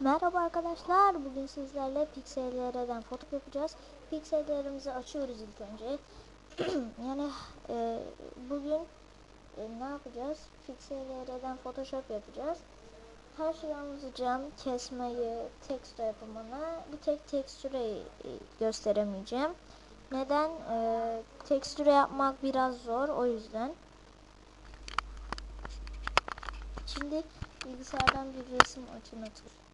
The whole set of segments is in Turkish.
Merhaba arkadaşlar. Bugün sizlerle Pixel'lerden foto yapacağız. Pixel'lerimizi açıyoruz ilk önce. yani e, bugün e, ne yapacağız? Pixel'lerden Photoshop yapacağız. Her şeyi anlatacağım. Kesmeyi, teksto yapımını. Bir tek tekstüreyi gösteremeyeceğim. Neden? E, tekstüre yapmak biraz zor. O yüzden. Şimdi bilgisayardan bir resim açın atır.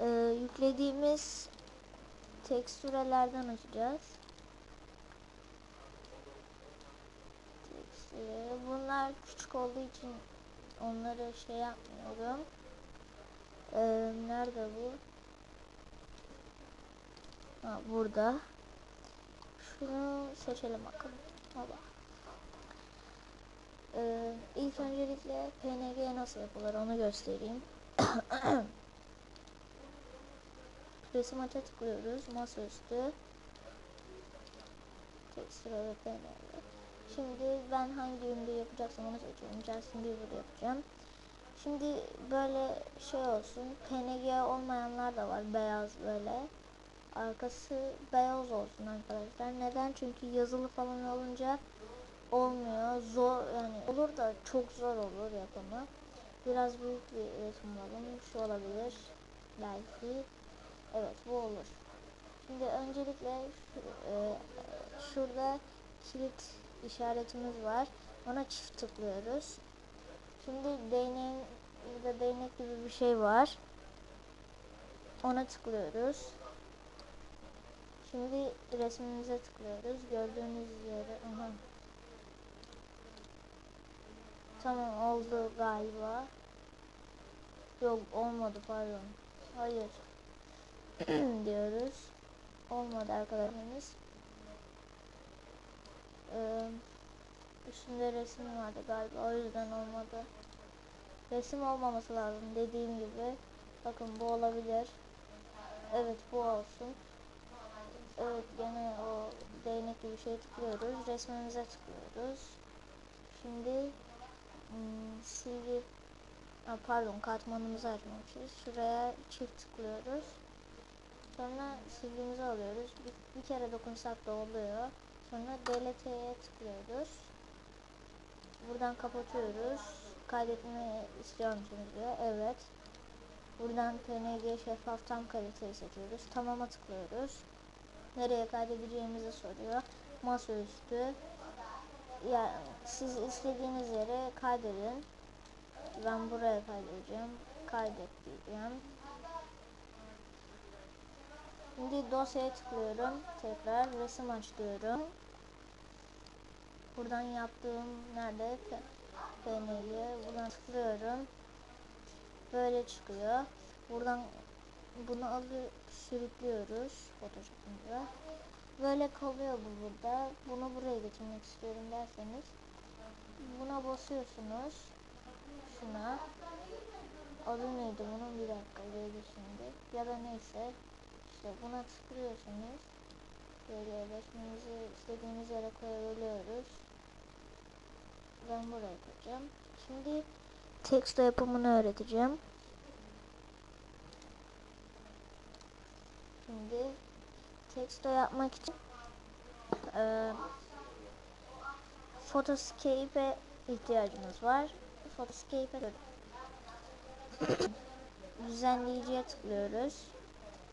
Ee, yüklediğimiz tekstürelerden açacağız. Bunlar küçük olduğu için onları şey yapmıyorum. Ee, nerede bu? Ha, burada. Şunu seçelim bakalım. Baba. Ee, ilk öncelikle PNG nasıl yapılır onu göstereyim. Resim aça tıklıyoruz. Masaüstü. Tekstil ve PNG. Şimdi ben hangi üründe yapacaksam onu seçiyorum. Justin Bieber yapacağım. Şimdi böyle şey olsun. PNG olmayanlar da var. Beyaz böyle. Arkası beyaz olsun arkadaşlar. Neden? Çünkü yazılı falan olunca olmuyor. Zor yani olur da çok zor olur yapımı. Biraz büyük bir resim alalım. Şu olabilir. Belki. Evet bu olur. Şimdi öncelikle şu, e, şurada kilit işaretimiz var. Ona çift tıklıyoruz. Şimdi değneğin burada değnek gibi bir şey var. Ona tıklıyoruz. Şimdi resmimize tıklıyoruz. Gördüğünüz üzere. Aha. Tamam oldu galiba. Yok olmadı pardon. Hayır. Diyoruz. Olmadı arkadaşlarımız. Ee, üstünde resim vardı galiba o yüzden olmadı. Resim olmaması lazım dediğim gibi. Bakın bu olabilir. Evet bu olsun. Evet gene o değnek gibi şey tıklıyoruz. Resmimize tıklıyoruz. Şimdi hmm, silgi ha, pardon katmanımızı açmamışız. Şuraya çift tıklıyoruz. Sonra silgimizi alıyoruz. Bir, bir kere dokunsak da oluyor. Sonra delete'ye tıklıyoruz. Buradan kapatıyoruz. Kaydetme istiyor musunuz diyor. Evet. Buradan PNG şeffaf tam kaliteyi seçiyoruz. Tamama tıklıyoruz. Nereye kaydedeceğimizi soruyor. Masaüstü. Yani siz istediğiniz yere kaydedin. Ben buraya kaydedeceğim. Kaydet diyeceğim. Şimdi dosyaya tıklıyorum. Tekrar resim aç diyorum. Buradan yaptığım nerede? PNG. Buradan tıklıyorum. Böyle çıkıyor. Buradan bunu alıp sürüklüyoruz Photoshop'umuza. Böyle kalıyor bu burada. Bunu buraya getirmek istiyorum derseniz buna basıyorsunuz. Şuna. Adı neydi bunun bir dakika şimdi. Ya da neyse işte buna tıklıyorsunuz. Böyle resmimizi istediğimiz yere koyabiliyoruz. Ben buraya koyacağım. Şimdi teksto yapımını öğreteceğim. Şimdi teksto yapmak için e, Photoscape'e ihtiyacımız var. Photoscape'e düzenleyiciye tıklıyoruz.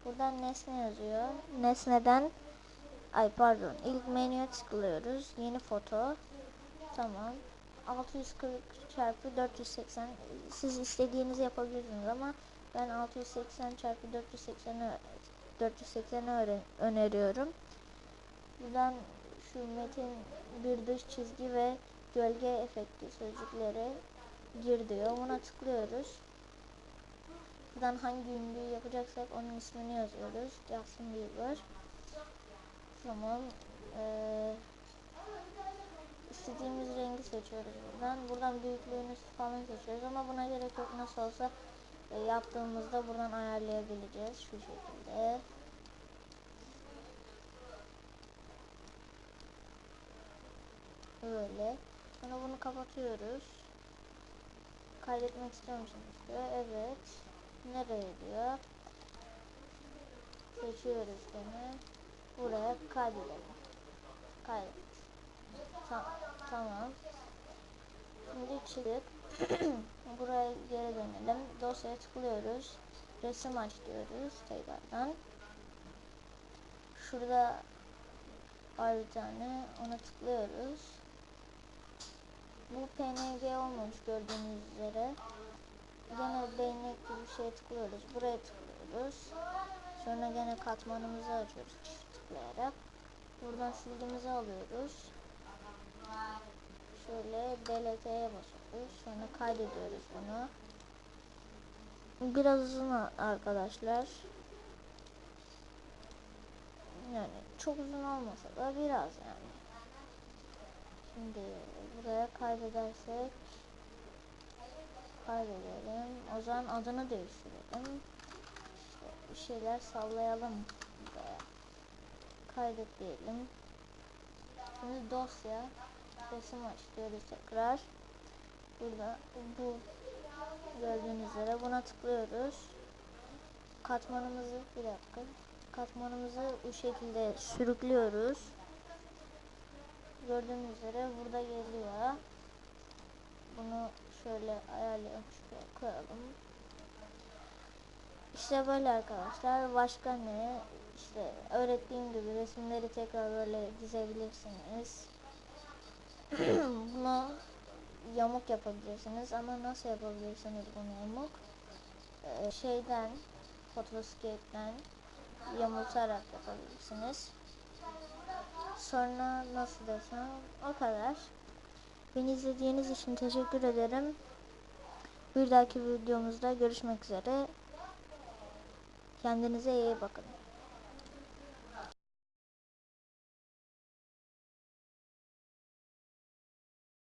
Buradan nesne yazıyor. Nesneden ay pardon ilk menüye tıklıyoruz. Yeni foto. Tamam. 640 çarpı 480 siz istediğinizi yapabilirsiniz ama ben 680 çarpı 480'i 480'i öneriyorum. Buradan şu metin bir dış çizgi ve gölge efekti sözcükleri gir diyor. Buna tıklıyoruz. Buradan hangi ünlüyü yapacaksak onun ismini yazıyoruz. Justin Bieber. Tamam. Ee, istediğimiz rengi seçiyoruz buradan. Buradan büyüklüğünü falan seçiyoruz ama buna gerek yok. Nasıl olsa e, yaptığımızda buradan ayarlayabileceğiz. Şu şekilde. Böyle. Sonra bunu kapatıyoruz. kaydetmek istiyor musunuz. Evet. Nereye diyor. Seçiyoruz gene. Buraya kaydedelim. Kaydet. Ta- tamam. Şimdi çıktık. Buraya geri dönelim. Dosyaya tıklıyoruz. Resim aç diyoruz tekrardan. Şurada var bir tane. Ona tıklıyoruz. Bu PNG olmamış gördüğünüz üzere. Gene değnek gibi bir şeye tıklıyoruz. Buraya tıklıyoruz. Sonra gene katmanımızı açıyoruz çift tıklayarak. Buradan silgimizi alıyoruz. Şöyle delete'ye basıyoruz. Sonra kaydediyoruz bunu. Biraz uzun arkadaşlar. Yani çok uzun olmasa da biraz yani. Şimdi buraya kaydedersek kaydedelim. O zaman adını değiştirelim. İşte bir şeyler sallayalım buraya. Kaydet diyelim. Şimdi dosya resim aç diyoruz tekrar. Burada bu gördüğünüz üzere buna tıklıyoruz. Katmanımızı bir dakika. Katmanımızı bu şekilde sürüklüyoruz. Gördüğünüz üzere burada geliyor. Bunu şöyle ayarlayalım. Şuraya koyalım. İşte böyle arkadaşlar. Başka ne? İşte öğrettiğim gibi resimleri tekrar böyle dizebilirsiniz. Bunu yamuk yapabilirsiniz ama nasıl yapabilirsiniz bunu yamuk? Ee, şeyden Photoscape'den yamultarak yapabilirsiniz. Sonra nasıl desem o kadar. Beni izlediğiniz için teşekkür ederim. Bir dahaki videomuzda görüşmek üzere. Kendinize iyi bakın.